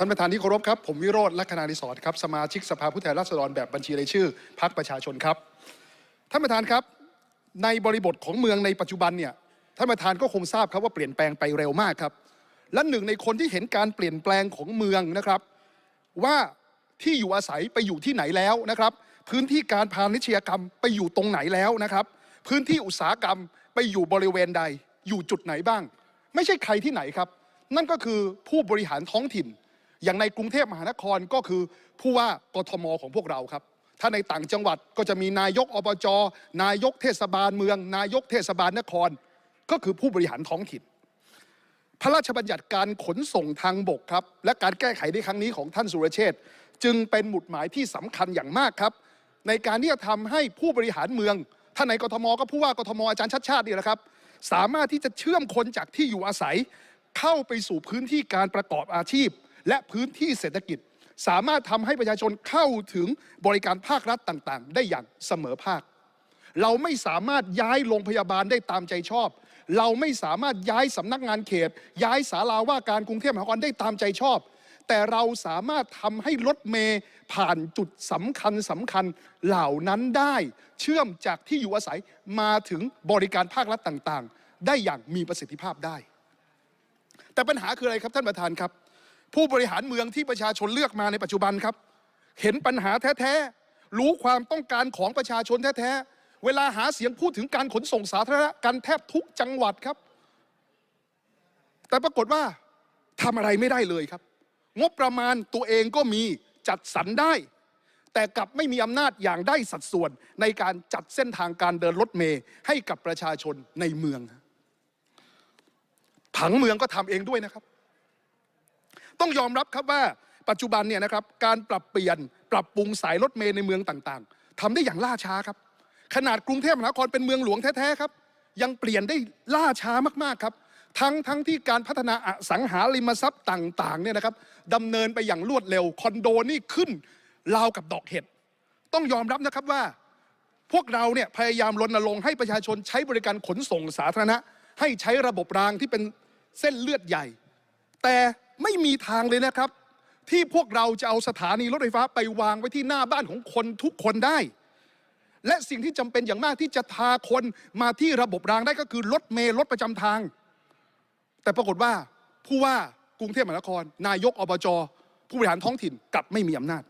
ท่านประธานที่เคารพครับ ผมวิโรธลักษณานิสรครับ สมาชิกสภาผู้แทนราษฎรแบบบัญชีรายชื่อพรรคประชาชนครับ ท่านประธานครับ ในบริบทของเมืองในปัจจุบันเนี่ย ท่านประธานก็คงทราบครับว่าเปลี่ยนแปลงไปเร็วมากครับ และหนึ่งในคนที่เห็นการเปลี่ยนแปลงของเมืองนะครับ ว่าที่อยู่อาศัยไปอยู่ที่ไหนแล้วนะครับ พื้นที่การพาณิชยกรรมไปอยู่ตรงไหนแล้วนะครับ พื้นที่อุตสาหกรรมไปอยู่บริเวณใด อยู่จุดไหนบ้าง ไม่ใช่ใครที่ไหนครับ นั่นก็คือผู้บริหารท้องถิ่น อย่างในกรุงเทพมหานครก็คือผู้ว่ากทมของพวกเราครับ ถ้าในต่างจังหวัดก็จะมีนายกอบจ นายกเทศบาลเมือง นายกเทศบาลนคร ก็คือผู้บริหารท้องถิ่น พระราชบัญญัติการขนส่งทางบกครับ และการแก้ไขในครั้งนี้ของท่านสุรเชษจึงเป็นหมุดหมายที่สำคัญอย่างมากครับ ในการที่จะทำให้ผู้บริหารเมืองท่านในกทมก็ผู้ว่ากทมอาจารย์ชัดชาตินี่แหละครับ สามารถที่จะเชื่อมคนจากที่อยู่อาศัย เข้าไปสู่พื้นที่การประกอบอาชีพ และพื้นที่เศรษฐกิจ สามารถทำให้ประชาชนเข้าถึงบริการภาครัฐต่างๆ ได้อย่างเสมอภาค เราไม่สามารถย้ายโรงพยาบาลได้ตามใจชอบ เราไม่สามารถย้ายสำนักงานเขต ย้ายศาลาว่าการกรุงเทพมหานครได้ตามใจชอบ แต่เราสามารถทำให้รถเมย์ผ่านจุดสำคัญสำคัญเหล่านั้นได้ เชื่อมจากที่อยู่อาศัยมาถึงบริการภาครัฐต่างๆ ได้อย่างมีประสิทธิภาพได้ แต่ปัญหาคืออะไรครับท่านประธานครับ ผู้บริหารเมืองที่ประชาชนเลือกมาในปัจจุบันครับ เห็นปัญหาแท้ๆ รู้ความต้องการของประชาชนแท้ๆ เวลาหาเสียงพูดถึงการขนส่งสาธารณะกันแทบทุกจังหวัดครับ แต่ปรากฏว่าทำอะไรไม่ได้เลยครับ งบประมาณตัวเองก็มีจัดสรรได้ แต่กลับไม่มีอำนาจอย่างได้สัดส่วนในการจัดเส้นทางการเดินรถเมย์ให้กับประชาชนในเมืองผังเมืองก็ทำเองด้วยนะครับ ต้องยอมรับครับว่าปัจจุบันเนี่ยนะครับการปรับเปลี่ยนปรับปรุงสายรถเมล์ในเมืองต่างๆทำได้อย่างล่าช้าครับ ขนาดกรุงเทพมหานครเป็นเมืองหลวงแท้ๆครับ ยังเปลี่ยนได้ล่าช้ามากๆครับ ทั้งทั้งที่การพัฒนาอสังหาริมทรัพย์ต่างๆเนี่ยนะครับดำเนินไปอย่างรวดเร็วคอนโดนี่ขึ้นราวกับดอกเห็ดต้องยอมรับนะครับว่า พวกเราเนี่ยพยายามรณรงค์ให้ประชาชนใช้บริการขนส่งสาธารณะ ให้ใช้ระบบรางที่เป็นเส้นเลือดใหญ่ แต่ ไม่มีทางเลยนะครับ ที่พวกเราจะเอาสถานีรถไฟฟ้าไปวางไว้ที่หน้าบ้านของคนทุกคนได้ และสิ่งที่จำเป็นอย่างมากที่จะพาคนมาที่ระบบรางได้ก็คือรถเมล์รถประจำทาง แต่ปรากฏว่าผู้ว่ากรุงเทพมหานคร นายกอบจผู้บริหารท้องถิ่นกลับไม่มีอำนาจ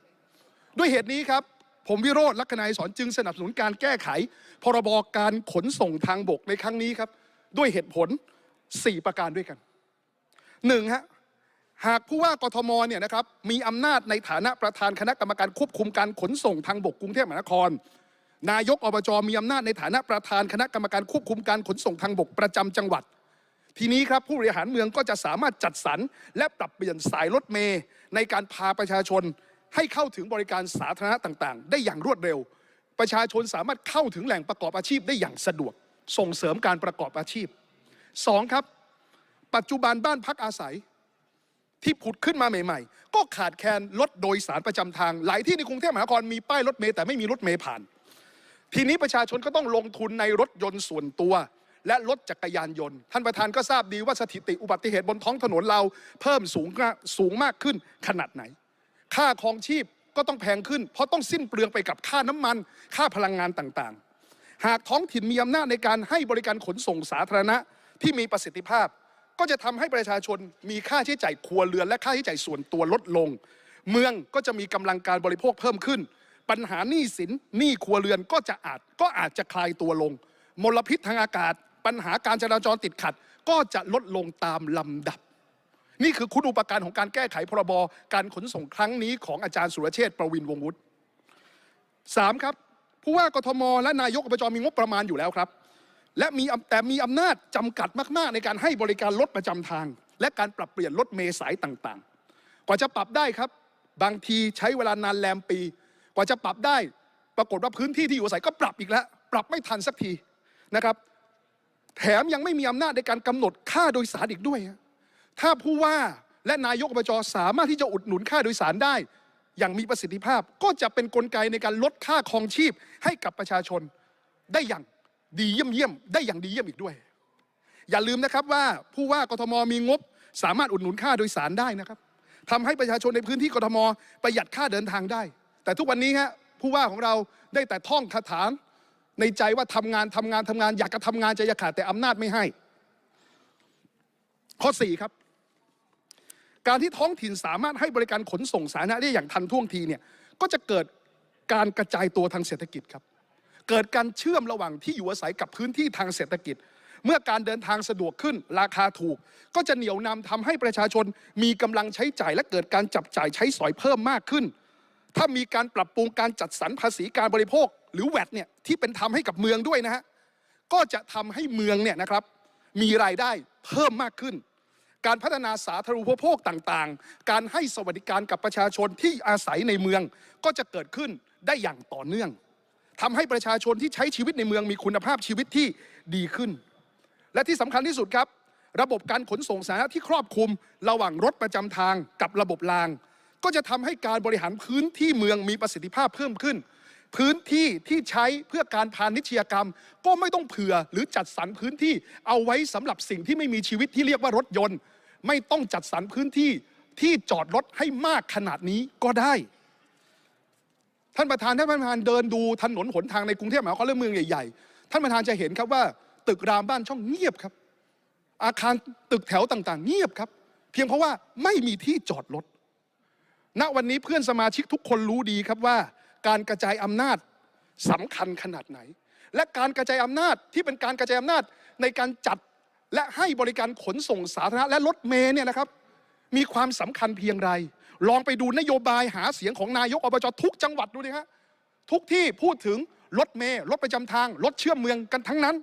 ด้วยเหตุนี้ครับผมวิโรธลักษณายสอนจึงสนับสนุนการแก้ไข พรบการขนส่งทางบกในครั้งนี้ครับ ด้วยเหตุผล 4 ประการด้วยกันหนึ่งฮะ หากผู้ว่ากทมเนี่ยนะครับมีอำนาจในฐานะประธานคณะกรรมการควบคุมการขนส่งทางบกกรุงเทพมหานคร นายกอบจมีอำนาจในฐานะประธานคณะกรรมการควบคุมการขนส่งทางบกประจำจังหวัด ทีนี้ครับผู้บริหารเมืองก็จะสามารถจัดสรรและปรับเปลี่ยนสายรถเมย์ในการพาประชาชนให้เข้าถึงบริการสาธารณะต่างๆ ได้อย่างรวดเร็ว ประชาชนสามารถเข้าถึงแหล่งประกอบอาชีพได้อย่างสะดวก ส่งเสริมการประกอบอาชีพสองครับ ปัจจุบันบ้านพักอาศัย ที่ผุดขึ้นมาใหม่ๆ ก็ขาดแคลนรถโดยสารประจำทาง หลายที่ในกรุงเทพมหานครมีป้ายรถเมล์แต่ไม่มีรถเมล์ผ่าน ทีนี้ประชาชนก็ต้องลงทุนในรถยนต์ส่วนตัว และรถจักรยานยนต์ ท่านประธานก็ทราบดีว่าสถิติอุบัติเหตุบนท้องถนนเราเพิ่มสูงสูงมากขึ้นขนาดไหน ค่าครองชีพก็ต้องแพงขึ้น เพราะต้องสิ้นเปลืองไปกับค่าน้ำมัน ค่าพลังงานต่างๆ หากท้องถิ่นมีอำนาจในการให้บริการขนส่งสาธารณะที่มีประสิทธิภาพ ก็จะทำให้ประชาชนมีค่าใช้จ่ายครัวเรือนและค่าใช้จ่ายส่วนตัวลดลง เมืองก็จะมีกำลังการบริโภคเพิ่มขึ้น ปัญหาหนี้สินหนี้ครัวเรือนก็จะอาจก็อาจจะคลายตัวลง มลพิษทางอากาศ ปัญหาการจราจรติดขัด ก็จะลดลงตามลำดับ นี่คือคุณอุปการของการแก้ไขพรบการขนส่งครั้งนี้ของอาจารย์สุรเชษฐ์ประวินวงวุฒิสามครับผู้ว่ากทม และนายกอบจมีงบประมาณอยู่แล้วครับ และมีแต่มีอำนาจจำกัดมากๆ ในการให้บริการรถประจำทาง และการปรับเปลี่ยนรถเมสายต่างๆ กว่าจะปรับได้ครับ บางทีใช้เวลานานแรมปี กว่าจะปรับได้ ปรากฏว่าพื้นที่ที่อยู่อาศัยก็ปรับอีกแล้ว ปรับไม่ทันสักทีนะครับ แถมยังไม่มีอำนาจในการกำหนดค่าโดยสารอีกด้วย ถ้าผู้ว่าและนายกอบจสามารถที่จะอุดหนุนค่าโดยสารได้ อย่างมีประสิทธิภาพก็จะเป็นนกลไกในการลดค่าครองชีพให้กับประชาชนได้อย่าง ดีเยี่ยมเยี่ยมได้อย่างดีเยี่ยมอีกด้วย อย่าลืมนะครับว่าผู้ว่ากทมมีงบ สามารถอุดหนุนค่าโดยสารได้นะครับทำให้ประชาชนในพื้นที่กทมประหยัดค่าเดินทางได้ แต่ทุกวันนี้ฮะผู้ว่าของเราได้แต่ท่องคาถาในใจว่าทำงานทำงานทำงาน อยากจะทำงานใจจะขาดแต่อำนาจไม่ให้ ข้อ4ครับ การที่ท้องถิ่นสามารถให้บริการขนส่งสาธารณะได้อย่างทันท่วงทีเนี่ยก็จะเกิดการกระจายตัวทางเศรษฐกิจครับ เกิดการเชื่อมระหว่างที่อยู่อาศัยกับพื้นที่ทางเศรษฐกิจ เมื่อการเดินทางสะดวกขึ้นราคาถูก ก็จะเหนี่ยวนำทำให้ประชาชนมีกำลังใช้จ่ายและเกิดการจับจ่ายใช้สอยเพิ่มมากขึ้น ถ้ามีการปรับปรุงการจัดสรรภาษีการบริโภค หรือแวดเนี่ยที่เป็นธรรมให้กับเมืองด้วยนะฮะก็จะทำให้เมืองเนี่ยนะครับมีรายได้เพิ่มมากขึ้น การพัฒนาสาธารณูปโภคต่างๆ การให้สวัสดิการกับประชาชนที่อาศัยในเมืองก็จะเกิดขึ้นได้อย่างต่อเนื่อง ทำให้ประชาชนที่ใช้ชีวิตในเมืองมีคุณภาพชีวิตที่ดีขึ้น และที่สำคัญที่สุดครับ ระบบการขนส่งสาธารณะที่ครอบคลุม ระหว่างรถประจำทางกับระบบราง ก็จะทำให้การบริหารพื้นที่เมืองมีประสิทธิภาพเพิ่มขึ้น พื้นที่ที่ใช้เพื่อการพาณิชยกรรม ก็ไม่ต้องเผื่อหรือจัดสรรพื้นที่เอาไว้สำหรับสิ่งที่ไม่มีชีวิตที่เรียกว่ารถยนต์ ไม่ต้องจัดสรรพื้นที่ที่จอดรถให้มากขนาดนี้ก็ได้ ท่านประธานท่านประธานเดินดูถนนหนทางในกรุงเทพมหานครและเมืองใหญ่ๆท่านประธานจะเห็นครับว่า ตึกรามบ้านช่องเงียบครับ อาคารตึกแถวต่างๆ เงียบครับ เพียงเพราะว่าไม่มีที่จอดรถณวันนี้เพื่อนสมาชิกทุกคนรู้ดีครับว่า การกระจายอำนาจสำคัญขนาดไหน และการกระจายอำนาจที่เป็นการกระจายอำนาจในการจัดและให้บริการขนส่งสาธารณะและรถเมล์เนี่ยนะครับ มีความสำคัญเพียงไร ลองไปดูนโยบายหาเสียงของนายกอบจทุกจังหวัดดูดิฮะทุกที่พูดถึงรถเมล์รถประจำทางรถเชื่อมเมืองกันทั้งนั้น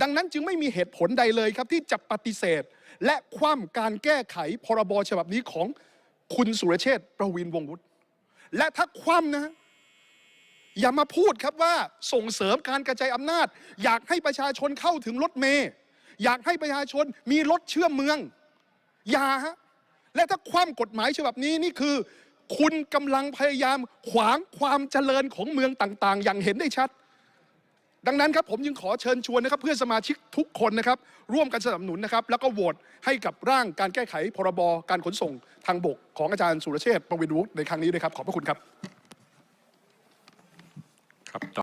ดังนั้นจึงไม่มีเหตุผลใดเลยครับที่จะปฏิเสธ และคว่ำการแก้ไขพรบฉบับนี้ของคุณสุรเชษฐ์ประวินวงวุฒิและถ้าคว่ำนะฮะอย่ามาพูดครับว่าส่งเสริมการกระจายอำนาจ อยากให้ประชาชนเข้าถึงรถเมล์อยากให้ประชาชนมีรถเชื่อมเมือง อย่าฮะ และถ้าคว่ำกฎหมายฉบับนี้นี่คือ คุณกำลังพยายามขวางความเจริญของเมืองต่างๆ อย่างเห็นได้ชัด ดังนั้นครับผมจึงขอเชิญชวนนะครับเพื่อนสมาชิกทุกคนนะครับ ร่วมกันสนับสนุนนะครับ แล้วก็โหวตให้กับร่างการแก้ไขพรบการขนส่งทางบกของอาจารย์สุรเชษฐ์ประวินวุฒิในครั้งนี้ด้วยครับขอบพระคุณครับครับ